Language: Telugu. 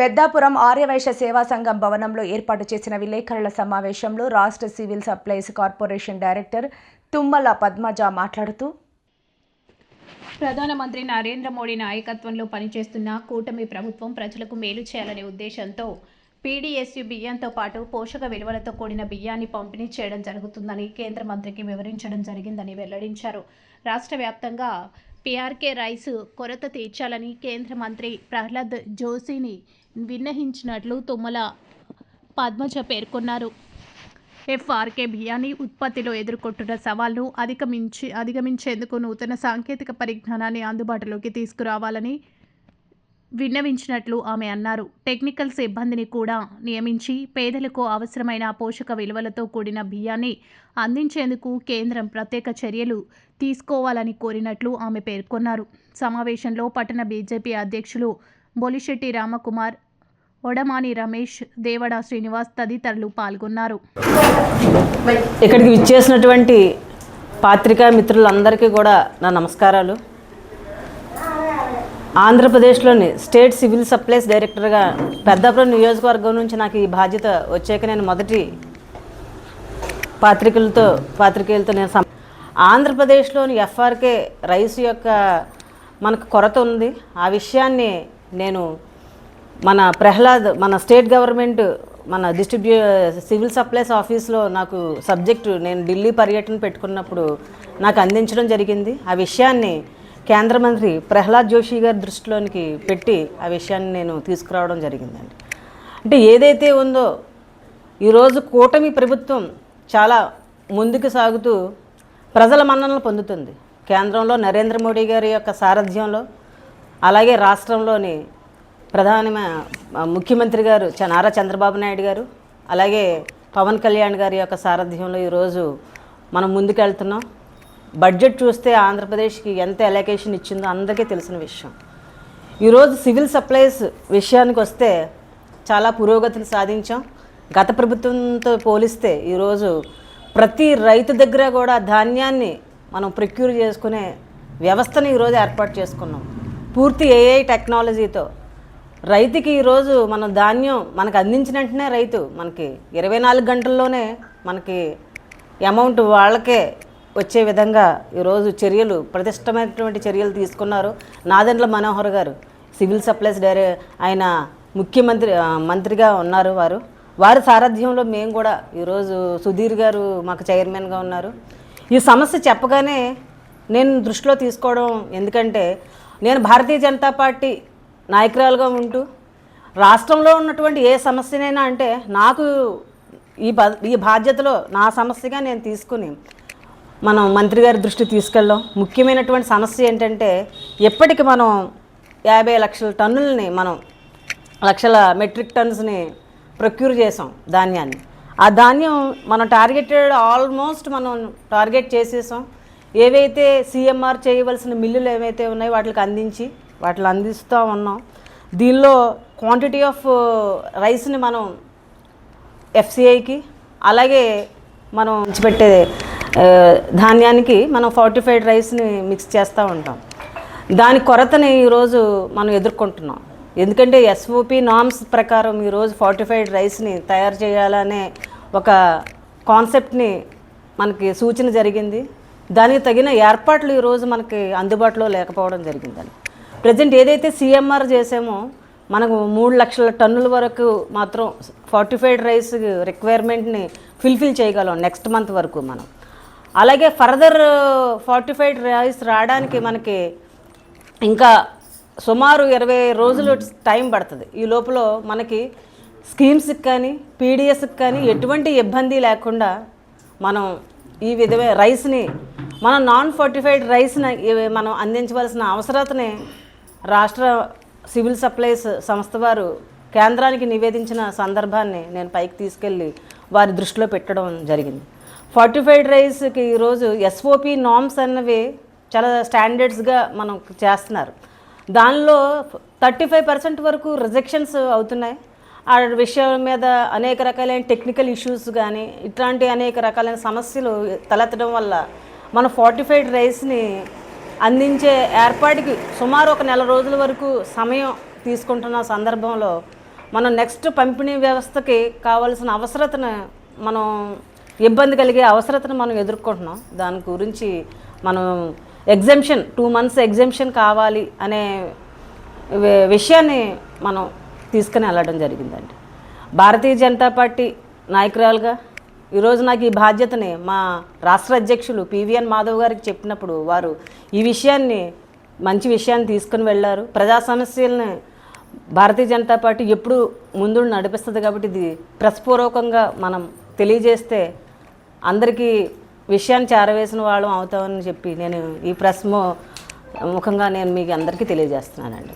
పెద్దాపురం ఆర్యవైశ్య సేవా సంఘం భవనంలో ఏర్పాటు చేసిన విలేకరుల సమావేశంలో రాష్ట్ర civil supplies corporation director Tummala Padmaja మాట్లాడుతూ ప్రధానమంత్రి నరేంద్ర మోడీ నాయకత్వంలో పనిచేస్తున్న కూటమి ప్రభుత్వం ప్రజలకు మేలు చేయాలనే ఉద్దేశంతో పీడీఎస్యు బియ్యంతో పాటు పోషక విలువలతో కూడిన బియ్యాన్ని పంపిణీ చేయడం జరుగుతుందని కేంద్ర మంత్రికి వివరించడం జరిగిందని వెల్లడించారు. రాష్ట్ర వ్యాప్తంగా పీఆర్కే రైస్ కొరత తీర్చాలని కేంద్ర మంత్రి ప్రహ్లాద్ జోషిని విన్నహించినట్లు తుమ్మల పద్మజ పేర్కొన్నారు. ఎఫ్ఆర్కే బియ్యాన్ని ఉత్పత్తిలో ఎదుర్కొంటున్న సవాళ్ళను అధిగమించి అధిగమించేందుకు నూతన సాంకేతిక పరిజ్ఞానాన్ని అందుబాటులోకి తీసుకురావాలని విన్నవించినట్లు ఆమె అన్నారు. టెక్నికల్ సిబ్బందిని కూడా నియమించి పేదలకు అవసరమైన పోషక విలువలతో కూడిన బియ్యాన్ని అందించేందుకు కేంద్రం ప్రత్యేక చర్యలు తీసుకోవాలని కోరినట్లు ఆమె పేర్కొన్నారు. సమావేశంలో పట్టణ బీజేపీ అధ్యక్షులు బొలిశెట్టి రామకుమార్ ఒడమాని రమేష్ దేవడ శ్రీనివాస్ తదితరులు పాల్గొన్నారు. ఇక్కడికి విచ్చేసినటువంటి పాత్రికా మిత్రులందరికీ కూడా నా నమస్కారాలు. ఆంధ్రప్రదేశ్లోని స్టేట్ సివిల్ సప్లైస్ డైరెక్టర్గా పెద్దాపురం నియోజకవర్గం నుంచి నాకు ఈ బాధ్యత వచ్చాక నేను మొదటి పాత్రికలతో పాత్రికేయులతో నేను ఆంధ్రప్రదేశ్లోని ఎఫ్ఆర్కే రైస్ యొక్క మనకు కొరత ఉంది. ఆ విషయాన్ని నేను మన ప్రహ్లాద్ మన స్టేట్ గవర్నమెంట్ మన డిస్ట్రిబ్యూ సివిల్ సప్లైస్ ఆఫీస్లో నాకు సబ్జెక్టు నేను ఢిల్లీ పర్యటన పెట్టుకున్నప్పుడు నాకు అందించడం జరిగింది. ఆ విషయాన్ని కేంద్ర మంత్రి ప్రహ్లాద్ జోషి గారి దృష్టిలోనికి పెట్టి ఆ విషయాన్ని నేను తీసుకురావడం జరిగిందండి. అంటే ఏదైతే ఉందో ఈరోజు కూటమి ప్రభుత్వం చాలా ముందుకు సాగుతూ ప్రజల మన్ననలు పొందుతుంది. కేంద్రంలో నరేంద్ర మోడీ గారి యొక్క సారథ్యంలో అలాగే రాష్ట్రంలోని ప్రధాన ముఖ్యమంత్రి గారు నారా చంద్రబాబు నాయుడు గారు అలాగే పవన్ కళ్యాణ్ గారి యొక్క సారథ్యంలో ఈరోజు మనం ముందుకెళ్తున్నాం. బడ్జెట్ చూస్తే ఆంధ్రప్రదేశ్కి ఎంత ఎలకేషన్ ఇచ్చిందో అందరికీ తెలిసిన విషయం. ఈరోజు సివిల్ సప్లైస్ విషయానికి వస్తే చాలా పురోగతిని సాధించాం. గత ప్రభుత్వంతో పోలిస్తే ఈరోజు ప్రతి రైతు దగ్గర కూడా ధాన్యాన్ని మనం ప్రొక్యూర్ చేసుకునే వ్యవస్థను ఈరోజు ఏర్పాటు చేసుకున్నాం. పూర్తి ఏఐ టెక్నాలజీతో రైతుకి ఈరోజు మన ధాన్యం మనకు అందించిన వెంటనే రైతు మనకి ఇరవై నాలుగు గంటల్లోనే మనకి అమౌంట్ వాళ్ళకే వచ్చే విధంగా ఈరోజు చర్యలు ప్రతిష్టమైనటువంటి చర్యలు తీసుకున్నారు నాదెండ్ల మనోహర్ గారు. సివిల్ సప్లైస్ డైరె ఆయన ముఖ్యమంత్రి మంత్రిగా ఉన్నారు వారు. వారి సారథ్యంలో మేము కూడా ఈరోజు సుధీర్ గారు మాకు చైర్మన్గా ఉన్నారు. ఈ సమస్య చెప్పగానే నేను దృష్టిలో తీసుకోవడం ఎందుకంటే నేను భారతీయ జనతా పార్టీ నాయకురాలుగా ఉంటూ రాష్ట్రంలో ఉన్నటువంటి ఏ సమస్యనైనా అంటే నాకు ఈ బా ఈ బాధ్యతలో నా సమస్యగా నేను తీసుకుని మనం మంత్రి గారి దృష్టి తీసుకెళ్ళాం ముఖ్యమైనటువంటి సమస్య ఏంటంటే ఎప్పటికి మనం యాభై లక్షల టన్నుల్ని మనం లక్షల మెట్రిక్ టన్స్ని ప్రొక్యూర్ చేసాం ధాన్యాన్ని. ఆ ధాన్యం మనం టార్గెటెడ్ ఆల్మోస్ట్ మనం టార్గెట్ చేసేసాం. ఏవైతే సిఎంఆర్ చేయవలసిన మిల్లులు ఏవైతే ఉన్నాయో వాటికి అందించి వాటిని అందిస్తూ ఉన్నాం. దీనిలో క్వాంటిటీ ఆఫ్ రైస్ని మనం ఎఫ్సిఐకి అలాగే మనం పెట్టే ధాన్యానికి మనం ఫార్టిఫైడ్ రైస్ని మిక్స్ చేస్తూ ఉంటాం. దాని కొరతని ఈరోజు మనం ఎదుర్కొంటున్నాం. ఎందుకంటే ఎస్ఓపి నామ్స్ ప్రకారం ఈరోజు ఫార్టిఫైడ్ రైస్ని తయారు చేయాలనే ఒక కాన్సెప్ట్ని మనకి సూచన జరిగింది. దానికి తగిన ఏర్పాట్లు ఈరోజు మనకి అందుబాటులో లేకపోవడం జరిగిందని ప్రజెంట్ ఏదైతే సిఎంఆర్ చేసామో మనకు మూడు లక్షల టన్నుల వరకు మాత్రం ఫార్టిఫైడ్ రైస్ రిక్వైర్మెంట్ని ఫుల్ఫిల్ చేయగలం నెక్స్ట్ మంత్ వరకు మనం. అలాగే ఫర్దర్ uh, ఫార్టిఫైడ్ రైస్ రావడానికి మనకి ఇంకా సుమారు ఇరవై రోజులు టైం పడుతుంది. ఈ లోపల మనకి స్కీమ్స్కి కానీ పీడిఎస్కి కానీ ఎటువంటి ఇబ్బంది లేకుండా మనం ఈ విధమైన రైస్ని మనం నాన్ ఫార్టిఫైడ్ రైస్ని మనం అందించవలసిన అవసరతని రాష్ట్ర సివిల్ సప్లైస్ సంస్థ వారు కేంద్రానికి నివేదించిన సందర్భాన్ని నేను పైకి తీసుకెళ్ళి వారి దృష్టిలో పెట్టడం జరిగింది. ఫార్టిఫైడ్ రైస్కి ఈరోజు ఎస్ఓపి నామ్స్ అన్నవి చాలా స్టాండర్డ్స్గా మనం చేస్తున్నారు. దానిలో థర్టీ ఫైవ్ పర్సెంట్ వరకు రిజెక్షన్స్ అవుతున్నాయి. ఆ విషయం మీద అనేక రకాలైన టెక్నికల్ ఇష్యూస్ కానీ ఇట్లాంటి అనేక రకాలైన సమస్యలు తలెత్తడం వల్ల మన ఫార్టిఫైడ్ రైస్ని అందించే ఏర్పాటుకి సుమారు ఒక నెల రోజుల వరకు సమయం తీసుకుంటున్న సందర్భంలో మనం నెక్స్ట్ పంపిణీ వ్యవస్థకి కావాల్సిన అవసరతను మనం ఇబ్బంది కలిగే అవసరతను మనం ఎదుర్కొంటున్నాం. దాని గురించి మనం ఎగ్జామ్షన్ టూ మంత్స్ ఎగ్జామ్షన్ కావాలి అనే విషయాన్ని మనం తీసుకుని వెళ్ళడం జరిగిందండి. భారతీయ జనతా పార్టీ నాయకురాలుగా ఈరోజు నాకు ఈ బాధ్యతని మా రాష్ట్ర అధ్యక్షులు పివిఎన్ మాధవ్ గారికి చెప్పినప్పుడు వారు ఈ విషయాన్ని మంచి విషయాన్ని తీసుకుని వెళ్ళారు. ప్రజా సమస్యల్ని భారతీయ జనతా పార్టీ ఎప్పుడు ముందు నడిపిస్తుంది కాబట్టి ఇది ప్రస్పూర్వకంగా మనం తెలియజేస్తే అందరికీ విషయాన్ని చేరవేసిన వాళ్ళం అవుతామని చెప్పి నేను ఈ ప్రశ్న ముఖంగా నేను మీకు అందరికీ తెలియజేస్తున్నానండి.